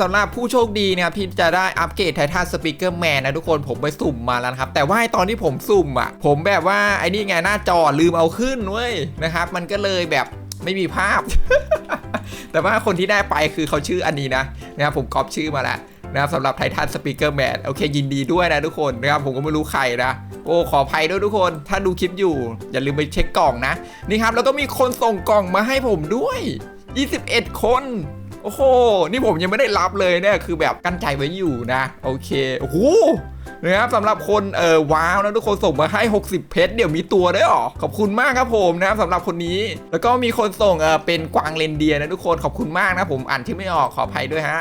สำหรับผู้โชคดีนะครับที่จะได้อัปเกรดไททันสปีกเกอร์แมนนะทุกคนผมไปสุ่มมาแล้วครับ แต่ว่าตอนที่ผมสุ่มอะ ผมแบบว่าไอ้นี่ไงหน้าจอลืมเอาขึ้นเว้ยนะครับ มันก็เลยแบบไม่มีภาพ แต่ว่าคนที่ได้ไปคือเขาชื่ออันนี้นะนะครับผมก๊อปชื่อมาแล้วนะครับสำหรับไททันสปีกเกอร์แมนโอเคยินดีด้วยนะทุกคนนะครับผมก็ไม่รู้ใครนะโอ้ขออภัยด้วยทุกคน ถ้าดูคลิปอยู่ อย่าลืมไปเช็คกล่องนะนี่ครับแล้วก็มีคนส่งกล่องมาให้ผมด้วย 21 คน โอ้โห นี่ผมยังไม่ได้รับเลยเนี่ย คือแบบกั้นใจไว้อยู่นะ โอเค โอ้โหนะครับสำหรับคนเออว้าวนะทุกคนส่งมาให้ 60 เพชรเดี๋ยวมีตัวด้วยหรอขอบคุณมากครับผมนะครับสำหรับคนนี้ แล้วก็มีคนส่งเออเป็นกวางเรนเดียร์นะทุกคนขอบคุณมากนะผมอ่านที่ไม่ออกขออภัยด้วยฮะ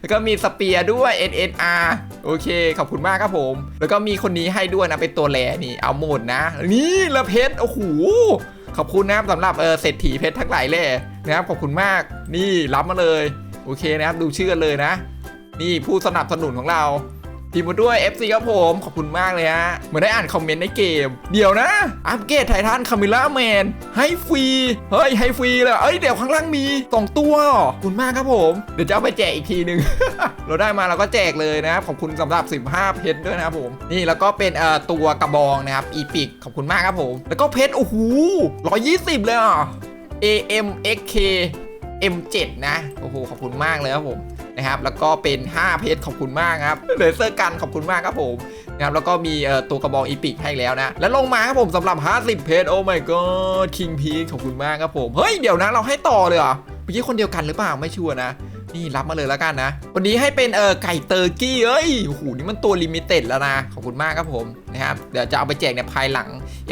แล้วก็มีสเปียร์ด้วย NNR โอเค ขอบคุณมากครับผม แล้วก็มีคนนี้ให้ด้วยนะเป็นตัวแลนี่เอาหมดนะ นี่ละเพชรโอ้โห ขอบคุณนะครับสำหรับเออเศรษฐีเพชรทั้งหลายเลยนะครับขอบคุณมากนี่รับมาเลย โอเคนะครับดูชื่อกันเลยนะ นี่ผู้สนับสนุนของเรา ทีมมาด้วย FC ครับผมขอบคุณมากเลยฮะเหมือนได้อ่านคอมเมนต์ในเกม เดี๋ยวนะ อัปเกรดไททันคามิล่าแมนให้ฟรี เฮ้ย ให้ฟรีเลยเอ้ยเดี๋ยวข้างล่างมีสองตัวขอบคุณมากครับผม เดี๋ยวจะเอาไปแจกอีกทีหนึ่งเราได้มาเราก็แจกเลยนะครับขอบคุณสำหรับ 15 เพชรด้วยนะครับผม นี่แล้วก็เป็นเอ่อตัวกระบองนะครับอีพิกขอบคุณมากครับผม แล้วก็เพชรโอ้โห120 เลยอะ AMXK M7 นะโอ้โหขอบคุณมากเลยครับผมนะครับแล้วก็เป็น 5 เพชรขอบคุณมากครับเลเซอร์กันขอบคุณมากครับผมนะครับแล้วก็มีตัวกระบองอีพิกให้แล้วนะ แล้วลงมาครับผมสำหรับ 50 เพชรโอ้ my god King p e ขอบคุณมากครับผม เฮ้ย เดี๋ยวนะเราให้ต่อเลยเหรอเมื่อกี้คนเดียวกันหรือเปล่าไม่ชัวร์นะ นี่รับมาเลยแล้วกันนะ วันนี้ให้เป็นเออไก่เตอร์กี้เอ้ยโอ้โหนี่มันตัวลิมิเต็ดแล้วนะ ขอบคุณมากครับผมนะครับเดี๋ยวจะเอาไปแจกในภายหลัง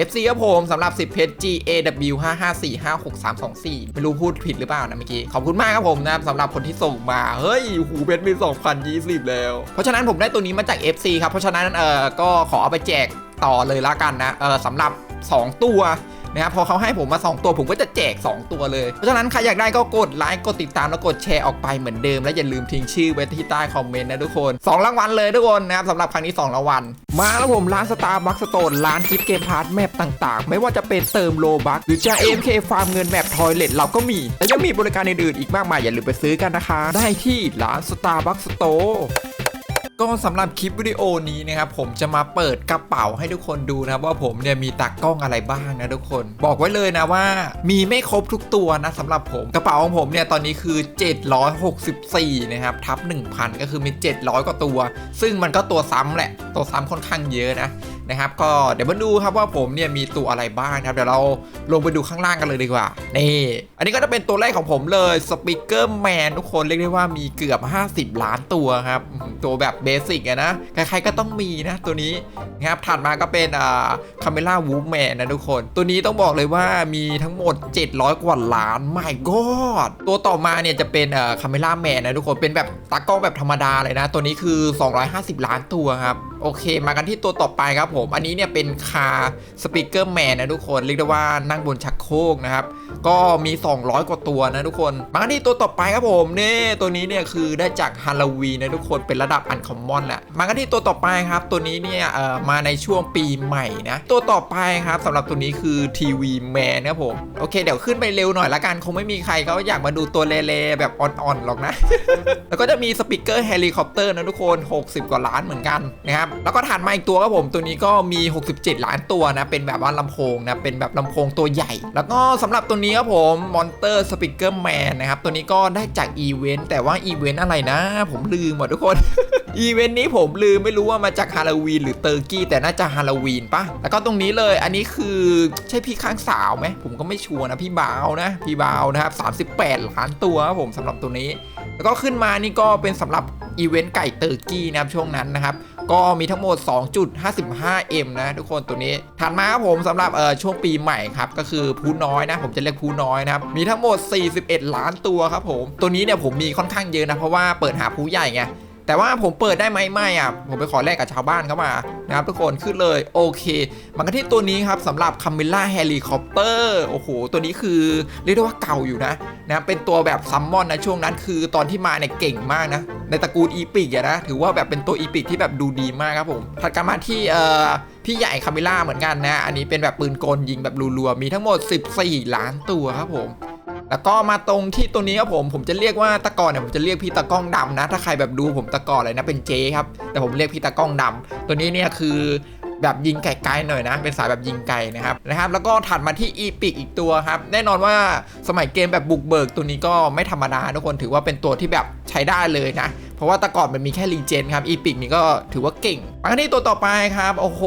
FC ครับผมสำหรับ 10 เพชร GAW 5 5 4 5 6 3 2 4 ไม่รู้พูดผิดหรือเปล่านะเมื่อกี้ ขอบคุณมากครับผมนะครับสำหรับคนที่ส่งมา เฮ้ยโอ้โหูเพชรมี 2020 แล้ว เพราะฉะนั้นผมได้ตัวนี้มาจาก FC ครับ เพราะฉะนั้นเออก็ขอเอาไปแจกต่อเลยละกันนะเออสำหรับ 2 ตัว นะครับพอเขาให้ผมมา 2 ตัวผมก็จะแจก 2 ตัวเลย เพราะฉะนั้นใครอยากได้ก็กดไลค์กดติดตามแล้วกดแชร์ออกไปเหมือนเดิม และอย่าลืมทิ้งชื่อไว้ที่ใต้คอมเมนต์นะทุกคน 2 รางวัลเลยทุกคนนะครับสำหรับครั้งนี้2รางวัลมาแล้วผมร้านสตาร์บัคสโตนร้านคิดเกมพาร์ทแมปต่างๆ ไม่ว่าจะเป็นเติมโลบัคหรือจะ AMK ฟาร์มเงินแมปทอยเลทเราก็มีและยังมีบริการอื่นๆอีกมากมายอย่าลืมไปซื้อกันนะคะ ได้ที่ร้านสตาร์บัคสโต ก็สำหรับคลิปวิดีโอนี้นะครับผมจะมาเปิดกระเป๋าให้ทุกคนดูนะว่าผมเนี่ยมีตากล้องอะไรบ้างนะทุกคน บอกไว้เลยนะว่ามีไม่ครบทุกตัวนะสำหรับผมกระเป๋าของผมเนี่ยตอนนี้คือ 764นะครับทับ 1,000 ก็คือมี 700 กว่าตัว ซึ่งมันก็ตัวซ้ำแหละ ตัวซ้ำค่อนข้างเยอะนะนะครับก็เดี๋ยวมาดูครับว่าผมเนี่ยมีตัวอะไรบ้างครับเดี๋ยวเราลงไปดูข้างล่างกันเลยดีกว่านี่อันนี้ก็จะเป็นตัวแรกของผมเลยสปีกเกอร์แมนทุกคนเรียกได้ว่ามีเกือบ 50 ล้านตัวครับตัวแบบเบสิกอะนะใครๆก็ต้องมีนะตัวนี้นะครับถัดมาก็เป็นอ่าคาเมล่าวูแมนนะทุกคน ตัวนี้ต้องบอกเลยว่ามีทั้งหมด 700 กว่าล้านไม่กอดตัวต่อมาเนี่ยจะเป็นอ่าคาเมล่าแมนนะทุกคนเป็นแบบตากล้องแบบธรรมดาเลยนะ ตัวนี้คือ 250 ล้านตัวครับ โอเค มากันที่ตัวต่อไปครับผม อันนี้เนี่ยเป็นคาสปีกเกอร์แมนนะทุกคน เรียกได้ว่านั่งบนชักโครกนะครับ ก็มี 200 กว่าตัวนะทุกคน มากันที่ตัวต่อไปครับผมนี่ตัวนี้เนี่ยคือได้จากฮาโลวีนนะทุกคน เป็นระดับอันคอมมอนแหละ มากันที่ตัวต่อไปครับ ตัวนี้เนี่ยเอ่อมาในช่วงปีใหม่นะ ตัวต่อไปครับสำหรับตัวนี้คือทีวีแมนครับผม โอเค เดี๋ยวขึ้นไปเร็วหน่อยละกัน คงไม่มีใครเขาอยากมาดูตัวเละๆแบบอ่อนๆหรอกนะ แล้วก็จะมีสปีกเกอร์เฮลิคอปเตอร์นะทุกคน 60 กว่าล้านเหมือนกันนะครับแล้วก็ถัดมาอีกตัวครับผมตัวนี้ก็มี 67 ล้านตัวนะ เป็นแบบว่าลำโพงนะเป็นแบบลำโพงตัวใหญ่ แล้วก็สำหรับตัวนี้ครับผมมอนเตอร์สปีกเกอร์แมนนะครับตัวนี้ก็ได้จากอีเวนต์แต่ว่าอีเวนต์อะไรนะ ผมลืมหมดทุกคนอีเวนต์นี้ผมลืมไม่รู้ว่ามาจากฮาโลวีนหรือเตอร์กี้แต่น่าจะฮาโลวีนปะแล้วก็ตรงนี้เลยอันนี้คือใช่พี่ข้างสาวไหมผมก็ไม่ชัวร์นะพี่บาวนะ พี่บาวนะครับ38 ล้านตัวครับผมสำหรับตัวนี้ แล้วก็ขึ้นมานี่ก็เป็นสำหรับอีเวนต์ไก่เตอร์กี้นะครับช่วงนั้นนะครับ ก็มีทั้งหมด 2.55M นะทุกคนตัวนี้ถัดมาครับผมสำหรับเอ่อช่วงปีใหม่ครับก็คือผู้น้อยนะ ผมจะเรียกผู้น้อยนะครับมีทั้งหมด 41 ล้านตัวครับผมตัวนี้เนี่ยผมมีค่อนข้างเยอะนะเพราะว่าเปิดหาผู้ใหญ่ไง แต่ว่าผมเปิดได้ไหมไม่อะผมไปขอแลกกับชาวบ้านเข้ามานะครับทุกคนขึ้นเลยโอเคมากันที่ตัวนี้ครับสำหรับคาเมล่าเฮลิคอปเตอร์โอ้โหตัวนี้คือเรียกได้ว่าเก่าอยู่นะนะเป็นตัวแบบซัมมอนนะช่วงนั้นคือตอนที่มาเนี่ยเก่งมากนะในตระกูลอีพิกอะนะถือว่าแบบเป็นตัวอีพิกที่แบบดูดีมากครับผมถัดกันมาที่เอ่อ พี่ใหญ่คามิล่าเหมือนกันนะ อันนี้เป็นแบบปืนกลยิงแบบรัวๆ มีทั้งหมด 14 ล้านตัวครับผม แล้วก็มาตรงที่ตัวนี้ครับผม ผมจะเรียกว่าตะกอนเนี่ยผมจะเรียกพี่ตะก้องดำนะ ถ้าใครแบบดูผมตะกอนเลยนะเป็นเจครับ แต่ผมเรียกพี่ตะก้องดำตัวนี้เนี่ยคือ แบบยิงไกลๆหน่อยนะ เป็นสายแบบยิงไกลนะครับนะครับ แล้วก็ถัดมาที่อีพิกอีกตัวครับ แน่นอนว่าสมัยเกมแบบบุกเบิกตัวนี้ก็ไม่ธรรมดาทุกคนถือว่าเป็นตัวที่แบบใช้ได้เลยนะเพราะว่าแตะก่อนมันมีแค่รีเจนครับ อีพิกนี่ก็ถือว่าเก่งมาที่ตัวต่อไปครับ โอ้โห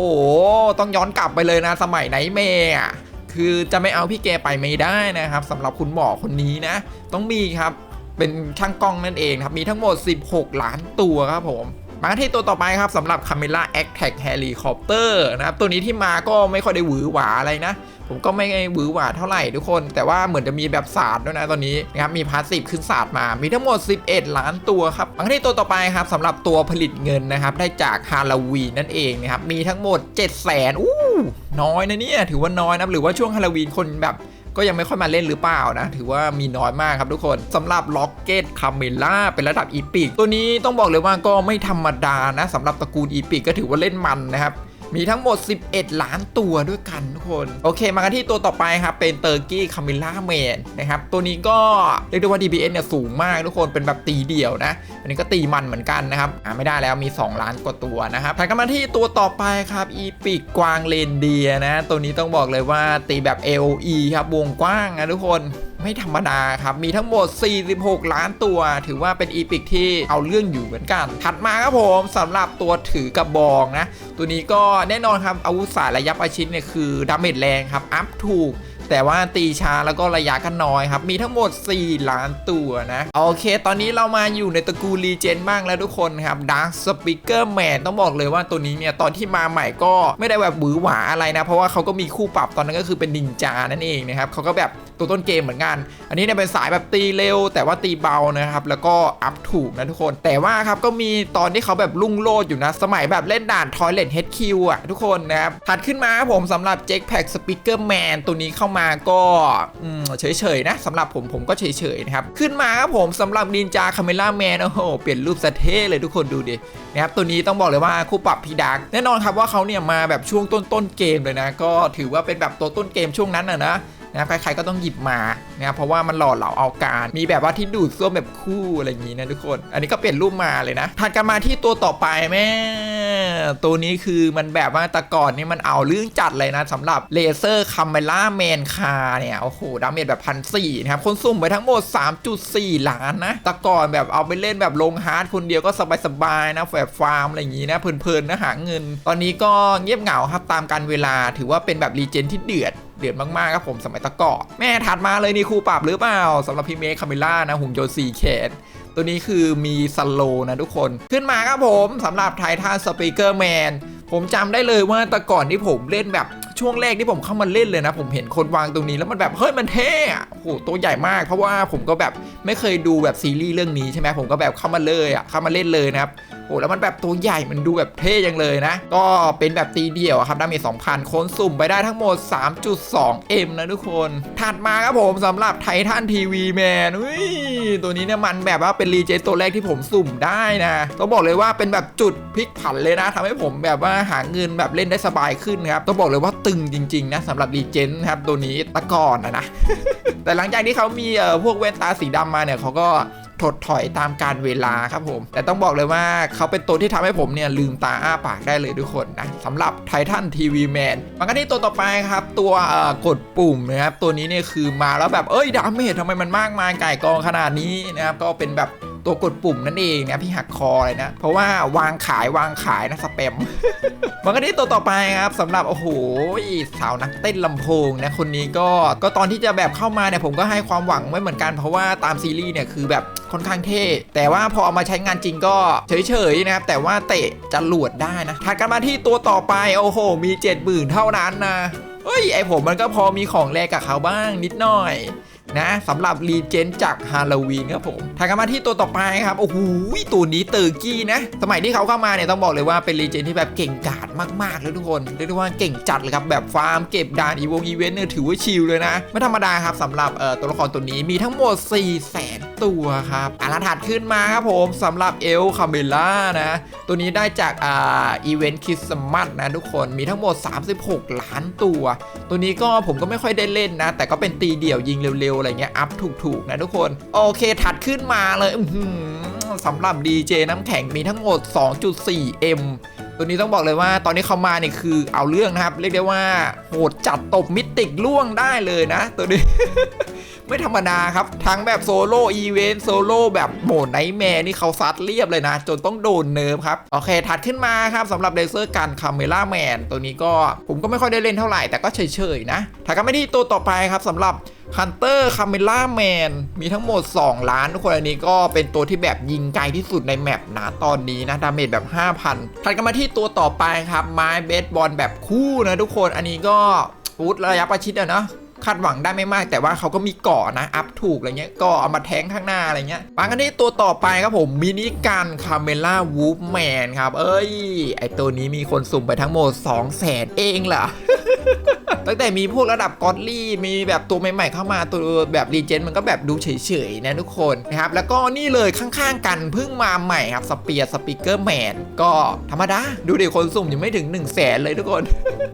ต้องย้อนกลับไปเลยนะ สมัยไหนเมย์อะคือจะไม่เอาพี่แกไปไม่ได้นะครับสำหรับคุณหมอคนนี้นะ ต้องมีครับ เป็นช่างกล้องนั่นเองครับ มีทั้งหมด 16 ล้านตัวครับผม มาที่ตัวต่อไปครับสำหรับ Camera Act Tag Helicopter นะครับตัวนี้ที่มาก็ไม่ค่อยได้หวือหวาอะไรนะ ผมก็ไม่หวือหวาเท่าไหร่ทุกคน แต่ว่าเหมือนจะมีแบบศาสตร์ด้วยนะตอนนี้นะครับมีพาสซีฟขึ้นศาสตร์มา มีทั้งหมด 11 ล้านตัวครับมาที่ตัวต่อไปครับสำหรับตัวผลิตเงินนะครับได้จากฮาโลวีนนั่นเองนะครับมีทั้งหมด 7 0 0 0 0อู้น้อยนะเนี่ยถือว่าน้อยนะหรือว่าช่วงฮาโลวีนคนแบบ ก็ยังไม่ค่อยมาเล่นหรือเปล่านะ ถือว่ามีน้อยมากครับทุกคนสำหรับล็อกเก็ตคาเมล่าเป็นระดับอีพิกตัวนี้ต้องบอกเลยว่าก็ไม่ธรรมดานะสำหรับตระกูลอีพิกก็ถือว่าเล่นมันนะครับ มีทั้งหมด 11 ล้านตัวด้วยกันทุกคน โอเค มากันที่ตัวต่อไปครับ เป็นเตอร์กี้คามิล่าแมนนะครับ ตัวนี้ก็เรียกได้ว่า DPS เนี่ยสูงมากทุกคนเป็นแบบตีเดี่ยวนะ อันนี้ก็ตีมันเหมือนกันนะครับอ่าไม่ได้แล้วมี 2 ล้านกว่าตัวนะครับถัดกันมาที่ตัวต่อไปครับอีพิกกวางเลนเดียนะ ตัวนี้ต้องบอกเลยว่าตีแบบ LE ครับวงกว้างนะทุกคน ไม่ธรรมดาครับ มีทั้งหมด 46 ล้านตัว ถือว่าเป็นอีพิกที่เอาเรื่องอยู่เหมือนกัน ถัดมาครับผมสำหรับตัวถือกระบองนะ ตัวนี้ก็แน่นอนครับอาวุธสายระยะประชิดเนี่ยคือดาเมจแรงครับ อัพถูก แต่ว่าตีช้าแล้วก็ระยะก็น้อยครับ มีทั้งหมด 4 ล้านตัวนะ โอเค ตอนนี้เรามาอยู่ในตระกูลรีเจนบ้างแล้วทุกคนครับ Dark Speaker Man ต้องบอกเลยว่าตัวนี้เนี่ย ตอนที่มาใหม่ก็ไม่ได้แบบหวือหวาอะไรนะ เพราะว่าเขาก็มีคู่ปรับตอนนั้นก็คือเป็นนินจานั่นเองนะครับเขาก็แบบตัวต้นเกมเหมือนกัน อันนี้เนี่ยเป็นสายแบบตีเร็ว แต่ว่าตีเบานะครับ แล้วก็อัพถูกนะทุกคน แต่ว่าครับก็มีตอนที่เขาแบบลุ่งโลดอยู่นะ สมัยแบบเล่นด่าน Toilet HQ อะทุกคนนะครับถัดขึ้นมาครับผมสำหรับ Jetpack Speaker Man ตัวนี้เข้ามาก็เฉยๆนะสำหรับผมผมก็เฉยๆนะครับ ขึ้นมาครับผมสำหรับนินจาคาเมล่าแมนโอ้โหเปลี่ยนรูปสะเท่เลยทุกคนดูดินะครับตัวนี้ต้องบอกเลยว่าคู่ปรับพีดักแน่นอนครับว่าเขาเนี่ยมาแบบช่วงต้นต้นๆเกมเลยนะ ก็ถือว่าเป็นแบบตัวต้นเกมช่วงนั้นนะนะ นะครับใครๆก็ต้องหยิบมานะครับเพราะว่ามันหล่อเหลาเอาการ มีแบบว่าที่ดูดซ่วมแบบคู่อะไรอย่างนี้นะทุกคน อันนี้ก็เปลี่ยนรูปมาเลยนะถัดกันมาที่ตัวต่อไปแม่ตัวนี้คือมันแบบว่าตะก่อนนี่มันเอาเรื่องจัดเลยนะสำหรับเลเซอร์คัมเมล่าแมนคาเนี่ยโอ้โหดาเมจแบบพันสี่นะครับคนสุ่มไปทั้งหมด 3.4 ล้านนะตะก่อนแบบเอาไปเล่นแบบลงฮาร์ดคนเดียวก็สบายๆนะแบบฟาร์มอะไรอย่างนี้นะเพลินๆนะหาเงิน ตอนนี้ก็เงียบเหงาครับตามการเวลาถือว่าเป็นแบบรีเจนที่เดือด เดือดมากๆครับผมสมัยตะเกาะแม่ถัดมาเลยนี่ครูปรับหรือเปล่าสำหรับพี่เมคคาเมล่านะหุ่นยนต์สี่แขตตัวนี้คือมีสโลนะทุกคนขึ้นมาครับผมสำหรับไททันสปีกเกอร์แมนผมจำได้เลยว่าแต่ก่อนที่ผมเล่นแบบ ช่วงแรกที่ผมเข้ามาเล่นเลยนะ ผมเห็นคนวางตรงนี้แล้วมันแบบเฮ้ยมันเท่อะโอ้โหตัวใหญ่มาก เพราะว่าผมก็แบบไม่เคยดูแบบซีรีส์เรื่องนี้ใช่ไหมผมก็แบบเข้ามาเลยอะเข้ามาเล่นเลยนะครับโอ้แล้วมันแบบตัวใหญ่มันดูแบบเท่จังเลยนะ ก็เป็นแบบตีเดี่ยวครับดาเมจ2,000คนสุ่มไปได้ทั้งหมด 3.2M นะทุกคน ถัดมาครับผมสำหรับไททันทีวีแมนอุ้ยตัวนี้เนี่ยมันแบบว่าเป็นรีเจนตัวแรกที่ผมสุ่มได้นะต้องบอกเลยว่าเป็นแบบจุดพลิกผันเลยนะทำให้ผมแบบว่าหาเงินแบบเล่นได้สบายขึ้นครับต้องบอกเลยว่าตึงจริงๆนะสำหรับรีเจนครับตัวนี้ตะก่อนนะนะ แต่หลังจากที่เขามีเอ่อพวกแว่นตาสีดำมาเนี่ยเขาก็ถดถอยตามการเวลาครับผม แต่ต้องบอกเลยว่าเขาเป็นตัวที่ทำให้ผมเนี่ยลืมตาอ้าปากได้เลยทุกคนนะสำหรับไททันทีวีแมนมากันที่ตัวต่อไปครับ ตัวกดปุ่มนะครับ ตัวนี้เนี่ยคือมาแล้วแบบเอ้ยดาเมจทำไมมันมากมายไก่กองขนาดนี้นะครับ ก็เป็นแบบ ตัวกดปุ่มนั่นเองนะพี่หักคอเลยนะ เพราะว่าวางขายวางขายนะสเปมมากันที่ตัวต่อไปครับสำหรับโอ้โหสาวนักเต้นลำโพงนะคนนี้ก็ก็ตอนที่จะแบบเข้ามาเนี่ยผมก็ให้ความหวังไว้เหมือนกันเพราะว่าตามซีรีส์เนี่ยคือแบบค่อนข้างเท่ แต่ว่าพอเอามาใช้งานจริงก็เฉยๆนะครับแต่ว่าเตะจะหลวดได้นะถัดกันมาที่ตัวต่อไปโอ้โห มี 7 0 0 0 0 เท่านั้นนะเฮ้ยไอผมมันก็พอมีของแลกกับเขาบ้างนิดหน่อย นะสำหรับรีเจนจากฮาโลวีนครับผมถัดกันมาที่ตัวต่อไปครับโอ้โหตัวนี้เตอร์กี้นะ สมัยที่เขาเข้ามาเนี่ยต้องบอกเลยว่าเป็นรีเจนที่แบบเก่งกาจมากๆเลยทุกคนเรียกได้ว่าเก่งจัดเลยครับแบบฟาร์มเก็บดานอีวงอีเวนต์เนี่ยถือว่าชิลเลยนะ ไม่ธรรมดาครับสำหรับตัวละครตัวนี้มีทั้งหมด 4 0 0แสนตัวครับอะแล้วถัดขึ้นมาครับผมสำหรับเอลคาเมล่านะ ตัวนี้ได้จากอ่าอีเวนต์คริสต์มาสนะทุกคนมีทั้งหมด 36 ล้านตัว ตัวนี้ก็ผมก็ไม่ค่อยได้เล่นนะ แต่ก็เป็นตีเดี่ยวยิงเร็วๆอะไรเงี้ยอัพถูกๆนะทุกคน โอเคถัดขึ้นมาเลยสำหรับ DJ น้ำแข็งมีทั้งหมด 2.4M ตัวนี้ต้องบอกเลยว่าตอนนี้เขามาเนี่ยคือเอาเรื่องนะครับ เรียกได้ว่าโหดจัดตบมิติกล่วงได้เลยนะ ตัวนี้ ไม่ธรรมดาครับ ทั้งแบบโซโล่อีเวนต์โซโล่แบบโหมดไนท์แมร์นี่เขาซัดเรียบเลยนะ จนต้องโดนเนิร์ฟครับ โอเค ถัดขึ้นมาครับสำหรับเลเซอร์กันคาเมล่าแมนตัวนี้ก็ผมก็ไม่ค่อยได้เล่นเท่าไหร่แต่ก็เฉยๆนะถัดกันไปที่ตัวต่อไปครับสำหรับ Hunter c a m e l a Man มีทั้งหมด 2 ล้านทุกคนอันนี้ก็เป็นตัวที่แบบยิงไกลที่สุดในแมปนะตอนนี้นะดาเมจแบบ 5,000ถัดกันมาที่ตัวต่อไปครับ ไม้เบสบอลแบบคู่นะทุกคนอันนี้ก็ฟูดระยะประชิดอะเนาะคาดหวังได้ไม่มากแต่ว่าเขาก็มีเกาะนะ อัพถูกอะไรเงี้ยก็เอามาแทงข้างหน้าอะไรเงี้ยมากันที่ตัวต่อไปครับผมมินิกันคาเมล่าวูฟแมนครับ เอ้ย ไอตัวนี้มีคนสุ่มไปทั้งหมด 2 0 0แสนเองเหรอ ตั้งแต่มีพวกระดับกอดลี่มีแบบตัวใหม่ๆเข้ามาตัวแบบรีเจนมันก็แบบดูเฉยๆนะทุกคนนะครับแล้วก็นี่เลยข้างๆกันเพิ่งมาใหม่ครับสเปียร์สปีกเกอร์แมนก็ธรรมดาดูดิคนสุ่มยังไม่ถึง 1 0 0 0 0แสนเลยทุกคน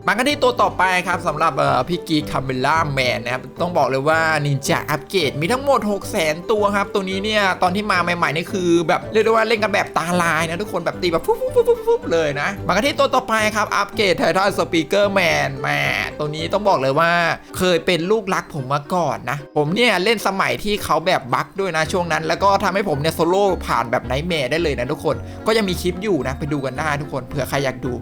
มากันที่ตัวต่อไปครับสำหรับพี่กีคาเมล่าแมนนะครับต้องบอกเลยว่านินจาอัปเกรดมีทั้งหมด 6 0 0 0 0ตัวครับ ตัวนี้เนี่ยตอนที่มาใหม่ๆนี่คือแบบเรียกได้ว่าเล่นกันแบบตาลายนะทุกคนแบบตีแบบฟุ๊บฟุ๊บฟุ๊บฟุ๊บฟุ๊บเลยนะมากันที่ตัวต่อไปครับอัปเกรดไททันสปีกเกอร์แมนแหมตัวนี้ต้องบอกเลยว่าเคยเป็นลูกรักผมมาก่อนนะ ผมเนี่ยเล่นสมัยที่เขาแบบบั๊กด้วยนะช่วงนั้น แล้วก็ทำให้ผมเนี่ยโซโล่ผ่านแบบไนท์แมร์ได้เลยนะทุกคน ก็ยังมีคลิปอยู่นะ ไปดูกันได้ทุกคนเผื่อใครอยากดู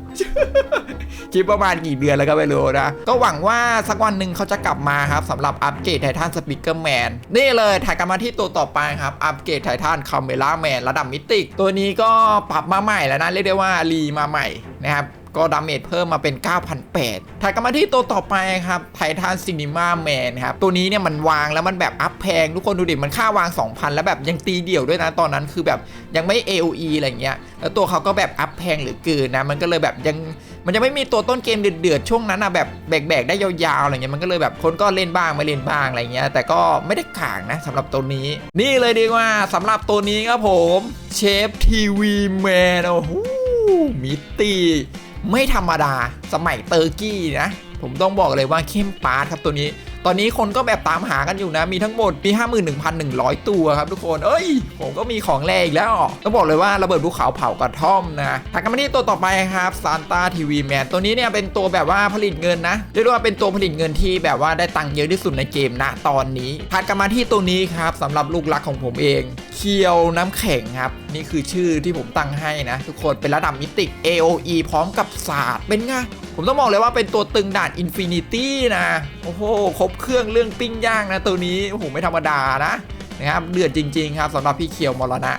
คลิปประมาณกี่เดือนแล้วก็ไม่รู้นะ ก็หวังว่าสักวันหนึ่งเขาจะกลับมาครับสำหรับอัปเกรดไททันสปีกเกอร์แมนนี่เลยถ่ายกันมาที่ตัวต่อไปครับอัปเกรดไททันคาเมล่าแมนระดับมิติก ตัวนี้ก็ปรับมาใหม่แล้วนะเรียกได้ว่ารีมาใหม่นะครับ ก็ดาเมจเพิ่มมาเป็น 9,800ถ่ายกันมาที่ตัวต่อไปครับไททันซินิมาแมนครับ ตัวนี้เนี่ยมันวางแล้วมันแบบอัพแพง ทุกคนดูดิ มันค่าวาง 2,000 แล้วแบบยังตีเดี่ยวด้วยนะ ตอนนั้นคือแบบยังไม่ AOE อะไรเงี้ย แล้วตัวเขาก็แบบอัพแพงหรือเกินนะ มันก็เลยแบบยังมันจะไม่มีตัวต้นเกมเดือดๆช่วงนั้นอะแบบแบกๆได้ยาวๆอะไรเงี้ยมันก็เลยแบบคนก็เล่นบ้างไม่เล่นบ้างอะไรเงี้ยแต่ก็ไม่ได้ข่างนะสำหรับตัวนี้ นี่เลยดีกว่าสำหรับตัวนี้ครับผมเชฟทีวีแมนโอ้โหมิติ ไม่ธรรมดาสมัยเตอร์กี้นะ ผมต้องบอกเลยว่าเข้มปาร์ตครับตัวนี้ ตอนนี้คนก็แบบตามหากันอยู่นะ มีทั้งหมดมี51,100 ตัวครับทุกคน เอ้ย ผมก็มีของแรงอีกแล้วต้องบอกเลยว่าระเบิดภูเขาเผากระท่อมนะถัดกันมาที่ตัวต่อไปครับซานตาทีวีแมนตัวนี้เนี่ยเป็นตัวแบบว่าผลิตเงินนะเรียกว่าเป็นตัวผลิตเงินที่แบบว่าได้ตังค์เยอะที่สุดในเกมนะตอนนี้ถัดกันมาที่ตัวนี้ครับสำหรับลูกรักของผมเอง คียวน้ำแข็งครับ นี่คือชื่อที่ผมตั้งให้นะ ทุกคนเป็นระดับมิติ AOE พร้อมกับศาสตร์เป็นไงผมต้องบอกเลยว่าเป็นตัวตึงด่าน Infinity นะ โอ้โห ครบเครื่องเรื่องปิ้งย่างนะ ตัวนี้โอ้โหไม่ธรรมดานะนะครับเดือดจริง ๆ ครับสำหรับพี่เคียวมรณะ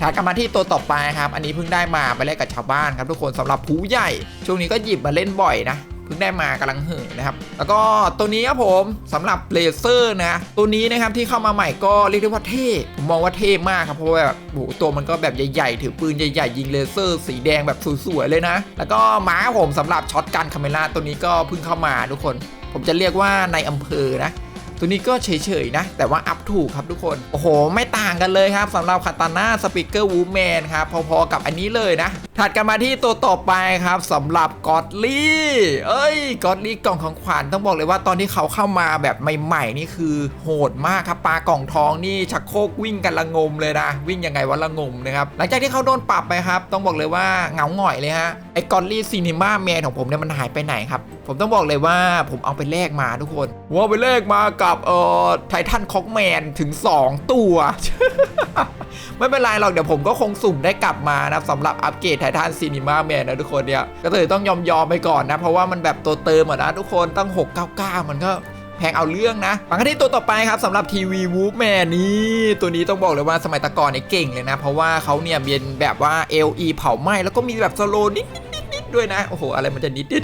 ถัดกันมาที่ตัวต่อไปครับ อันนี้เพิ่งได้มาไปเล่นกับชาวบ้านครับทุกคนสำหรับผู้ใหญ่ ช่วงนี้ก็หยิบมาเล่นบ่อยนะ พิ่งได้มากำลังเห่อนะครับ แล้วก็ตัวนี้ครับผมสำหรับเลเซอร์นะ ตัวนี้นะครับที่เข้ามาใหม่ก็เรียกได้ว่าเท่ผมมองว่าเท่มากครับเพราะว่าแบบโอ้โหตัวมันก็แบบใหญ่ๆ ถือปืนใหญ่ๆ ยิงเลเซอร์สีแดงแบบสวยๆเลยนะ แล้วก็ม้าผมสำหรับช็อตกันคาเมล่าตัวนี้ก็เพิ่งเข้ามาทุกคน ผมจะเรียกว่าในอำเภอนะตัวนี้ก็เฉยๆนะ แต่ว่าอัพถูกครับทุกคน โอ้โห ไม่ต่างกันเลยครับสำหรับคาตาน่าสปิเกอร์วูแมนครับ พอๆกับอันนี้เลยนะถัดกันมาที่ตัวต่อไปครับสำหรับกอดลี่ เอ้ยกอดลี่กล่องของขวัญต้องบอกเลยว่าตอนที่เขาเข้ามาแบบใหม่ ๆ นี่คือโหดมากครับปลากล่องทองนี่ชักโคกวิ่งกันละงมเลยนะ วิ่งยังไงวะละงมนะครับหลังจากที่เขาโดนปรับไปครับ ต้องบอกเลยว่าเหงาหงอยเลยฮะไอ้กอดลี่ซีนิม่าแมนของผมเนี่ยมันหายไปไหนครับผมต้องบอกเลยว่าผมเอาไปแลกมาทุกคนว่าไปแลกมากับเอ่อไททันคอกแมนถึง 2 ตัว ไม่เป็นไรหรอกเดี๋ยวผมก็คงสุ่มได้กลับมานะสำหรับอัปเกรดไททันซีนิม่าแมนนะทุกคนเนี่ยก็เลยต้องยอมยอมไปก่อนนะ เพราะว่ามันแบบตัวเติมอะนะทุกคนตั้ง 699 มันก็แพงเอาเรื่องนะมากันที่ตัวต่อไปครับสำหรับทีวีวูฟแมนนี่ตัวนี้ต้องบอกเลยว่าสมัยตะก่อนเนี่ยเก่งเลยนะ เพราะว่าเขาเนี่ยเป็นแบบว่า LE เผาไหม้แล้วก็มีแบบสโลนิดด้วยนะ โอ้โห อะไรมันจะนิดนิด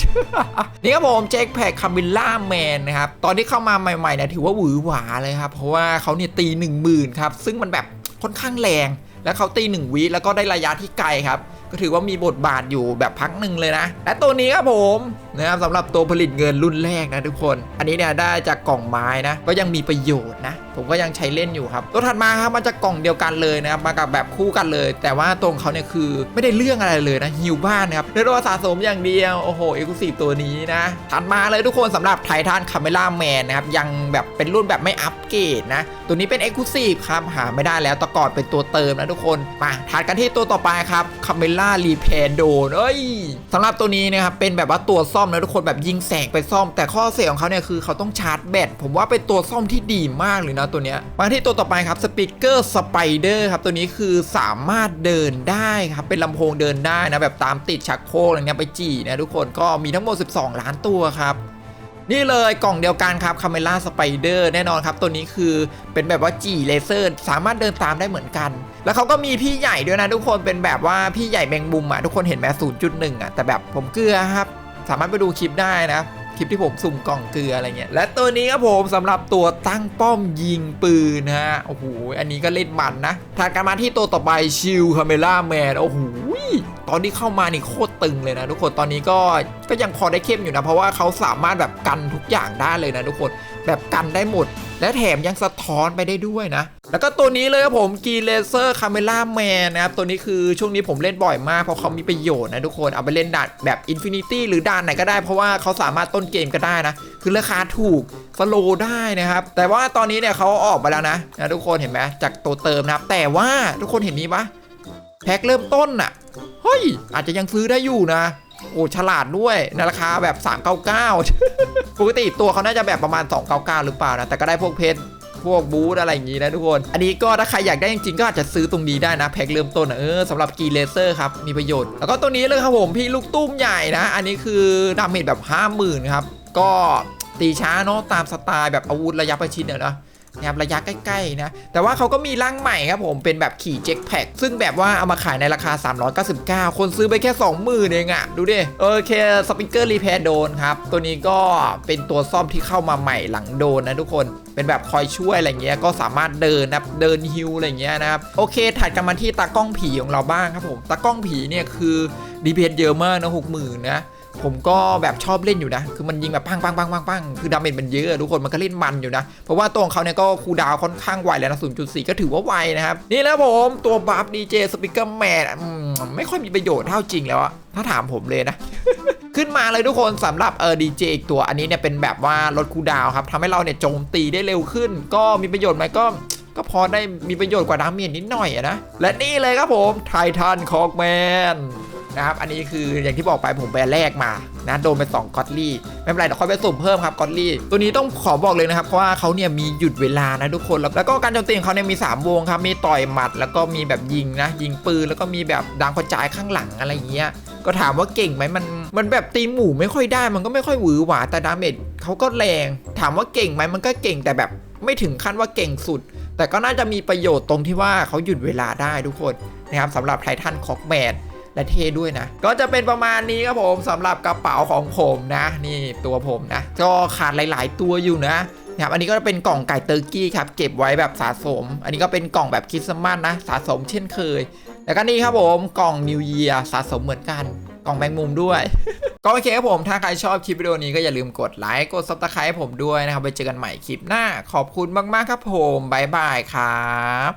นี่ครับผมเจ็คแพคคามิล่าแมนนะครับ ตอนที่เข้ามาใหม่ๆเนี่ยถือว่าหวือหวาเลยครับ เพราะว่าเขาเนี่ยตี 1 0,000 ครับ ซึ่งมันแบบค่อนข้างแรง แล้วเขาตี1วิแล้วก็ได้ระยะที่ไกลครับก็ถือว่ามีบทบาทอยู่แบบพักหนึ่งเลยนะ และตัวนี้ครับผมนะครับสำหรับตัวผลิตเงินรุ่นแรกนะทุกคน อันนี้เนี่ยได้จากกล่องไม้นะ ก็ยังมีประโยชน์นะ ผมก็ยังใช้เล่นอยู่ครับตัวถัดมาครับมันจะกล่องเดียวกันเลยนะครับมากับแบบคู่กันเลย แต่ว่าตรงเขาเนี่ยคือไม่ได้เรื่องอะไรเลยนะฮิวบ้านนะครับเรียกว่าสะสมอย่างเดียวโอ้โหเอ็กซ์คลูซีฟตัวนี้นะถัดมาเลยทุกคนสำหรับไททันคาเมล่าแมนนะครับยังแบบเป็นรุ่นแบบไม่อัปเกรดนะตัวนี้เป็นเอ็กซ์คลูซีฟครับหาไม่ได้แล้วต่ก่อนเป็นตัวเติมนะทุกคนมาถัดกันที่ตัวต่อไปครับคาเมล่ารีเพนโดนเอ้ยสำหรับตัวนี้นะครับเป็นแบบว่าตัวซ่อมนะทุกคนแบบยิงแสงไปซ่อม แต่ข้อเสียของเขาเนี่ยคือเขาต้องชาร์จแบตผมว่าเป็นตัวซ่อมที่ดีมากเลยนะตัวเนี้ยมาที่ตัวต่อไปครับสปีกเกอร์สไปเดอร์ครับตัวนี้คือสามารถเดินได้ครับเป็นลำโพงเดินได้นะแบบตามติดชักโครกอะไรเงี้ยไปจี่นะทุกคนก็มีทั้งหมด 12 ล้านตัวครับนี่เลยกล่องเดียวกันครับคาเมล่าสไปเดอร์แน่นอนครับ ตัวนี้คือเป็นแบบว่าจีเลเซอร์ สามารถเดินตามได้เหมือนกัน แล้วเขาก็มีพี่ใหญ่ด้วยนะทุกคนเป็นแบบว่าพี่ใหญ่แมงมุมอะทุกคนเห็นไหม0.1อะแต่แบบผมเกลือครับ สามารถไปดูคลิปได้นะ คลิปที่ผมสุ่มกล่องเกลืออะไรเงี้ยและตัวนี้ครับผมสำหรับตัวตั้งป้อมยิงปืนนะฮะโอ้โหอันนี้ก็เล่นมันนะถัดกันมาที่ตัวต่อไปชิลคาเมล่าแมนโอ้โหตอนที่เข้ามานี่โคตรตึงเลยนะทุกคนตอนนี้ก็ก็ยังพอได้เข้มอยู่นะ เพราะว่าเขาสามารถแบบกันทุกอย่างได้เลยนะทุกคนแบบกันได้หมด และแถมยังสะท้อนไปได้ด้วยนะ แล้วก็ตัวนี้เลยครับผมกีเลเซอร์คาเมล่าแมนนะครับ ตัวนี้คือช่วงนี้ผมเล่นบ่อยมาก เพราะเขามีประโยชน์นะทุกคนเอาไปเล่นด่านแบบอินฟินิตี้หรือด่านไหนก็ได้ เพราะว่าเขาสามารถต้นเกมก็ได้นะ คือราคาถูกสโลได้นะครับ แต่ว่าตอนนี้เนี่ยเขาออกมาแล้วนะนะทุกคนเห็นไหมจากตัวเติมนะครับ แต่ว่าทุกคนเห็นนี้ปะแพ็คเริ่มต้นอะเฮ้ยอาจจะยังซื้อได้อยู่นะโอ้ฉลาดด้วยในราคาแบบ 399 ปกติตัวเขาน่าจะแบบประมาณ 299 หรือเปล่านะ แต่ก็ได้พวกเพชร พวกบูธอะไรอย่างงี้นะทุกคน อันนี้ก็ถ้าใครอยากได้จริงๆก็อาจจะซื้อตรงนี้ได้นะแพ็คเริ่มต้นเออสำหรับกีเลเซอร์ครับมีประโยชน์แล้วก็ตัวนี้เลยครับผมพี่ลูกตุ้มใหญ่นะ อันนี้คือดาเมจแบบ 50,000ครับก็ตีช้าเนาะตามสไตล์แบบอาวุธระยะประชิดเนี่ยนะ นะครับระยะใกล้ๆนะแต่ว่าเขาก็มีร่างใหม่ครับผมเป็นแบบขี่เจ็คแพ็กซึ่งแบบว่าเอามาขายในราคา 399 คนซื้อไปแค่ 20,000 เองอะดูดิโอเคสปิเกอร์รีเพร์โดนครับ ตัวนี้ก็เป็นตัวซ่อมที่เข้ามาใหม่หลังโดนนะทุกคนเป็นแบบคอยช่วยอะไรเงี้ยก็สามารถเดินนะเดินฮิวอะไรเงี้ยนะครับโอเคถัดกันมาที่ตากล้องผีของเราบ้างครับผมตากล้องผีเนี่ยคือดีเพเยอะมากนะ60,000นะ ผมก็แบบชอบเล่นอยู่นะ คือมันยิงแบบปังปังปังปังปังคือดาเมจมันเยอะทุกคนมันก็เล่นมันอยู่นะ เพราะว่าตัวของเขาเนี่ยก็คูดาวค่อนข้างไวแล้วนะ0.4 ก็ถือว่าไวนะครับ นี่แล้วผมตัวบัฟดีเจสปิเกอร์แมนไม่ค่อยมีประโยชน์เท่าจริงแล้วอะถ้าถามผมเลยนะขึ้นมาเลยทุกคนสำหรับเออดีเจอีกตัวอันนี้เนี่ยเป็นแบบว่าลดคูดาวครับทำให้เราเนี่ยโจมตีได้เร็วขึ้น ก็มีประโยชน์ไหมก็ก็พอได้มีประโยชน์กว่าดาเมจนิดหน่อยอะนะ และนี่เลยครับผมไททันคอกแมน นะครับ อันนี้คืออย่างที่บอกไปผมไปแลกมานะโดนไป2กอตลี่ไม่เป็นไรเดี๋ยวค่อยไปสุ่มเพิ่มครับกอตลี่ตัวนี้ต้องขอบอกเลยนะครับเพราะว่าเขาเนี่ยมีหยุดเวลานะทุกคนแล้วแล้วก็การโจมตีของเขาเนี่ยมี 3 วงครับมีต่อยหมัด แล้วก็มีแบบยิงนะ ยิงปืนแล้วก็มีแบบดังกระจายข้างหลังอะไรอย่างเงี้ยก็ถามว่าเก่งไหมมันมันแบบตีหมู่ไม่ค่อยได้ มันก็ไม่ค่อยหวือหวาแต่ดาเมจเขาก็แรง ถามว่าเก่งไหมมันก็เก่งแต่แบบไม่ถึงขั้นว่าเก่งสุด แต่ก็น่าจะมีประโยชน์ตรงที่ว่าเขาหยุดเวลาได้ทุกคนนะครับสำหรับไททันคอกแมน และเท่ด้วยนะ ก็จะเป็นประมาณนี้ครับผมสำหรับกระเป๋าของผมนะ นี่ตัวผมนะ ก็ขาดหลาย ๆ ตัวอยู่นะนะครับ อันนี้ก็เป็นกล่องไก่เตอร์กี้ครับ เก็บไว้แบบสะสม อันนี้ก็เป็นกล่องแบบคริสต์มาสนะ สะสมเช่นเคย แล้วก็นี่ครับผมกล่องนิวเยียสะสมเหมือนกันกล่องแมงมุมด้วยก็โอเคครับผม ถ้าใครชอบคลิปวิดีโอนี้ก็อย่าลืมกดไลค์ กดซับสไครต์ให้ผมด้วยนะครับ ไปเจอกันใหม่คลิปหน้า ขอบคุณมาก ๆ ครับผม บ๊ายบายครับ